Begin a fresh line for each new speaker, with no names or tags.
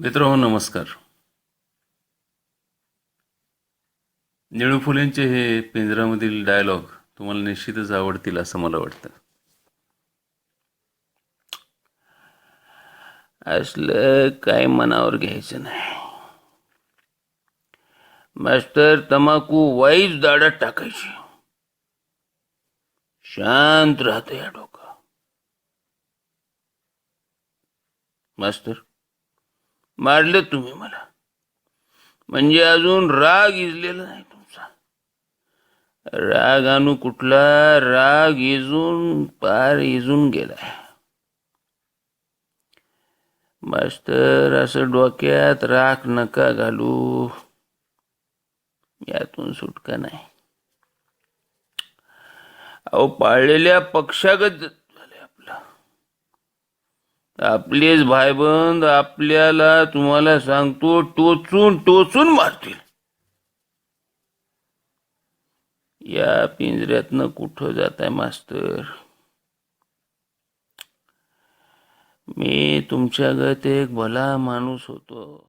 मित्र नमस्कार. निळू फुलेंचे हे पिंजऱ्यामधील डायलॉग तुम्हाला निश्चितच आवडतील असं मला वाटतं. असलं काय मनावर घ्यायचं नाही. मास्टर तमाकू वाईच दाडात टाकायची. शांत राहतं या डोकं. मास्टर? मारलं तुम्ही मला. म्हणजे अजून राग इजलेला नाही तुमचा. राग आणू कुठला? राग इजून पार इजून गेलाय. मास्तर असं डोक्यात राख नका घालू. यातून सुटका नाही. अहो पाळलेल्या पक्षागत आपलेच भायबंद आपल्याला तुम्हाला सांगतो टोचून टोचून मारतील. या पिंजऱ्यातनं कुठं जात आहे मास्तर? मी तुमच्यागत एक भला माणूस होतो.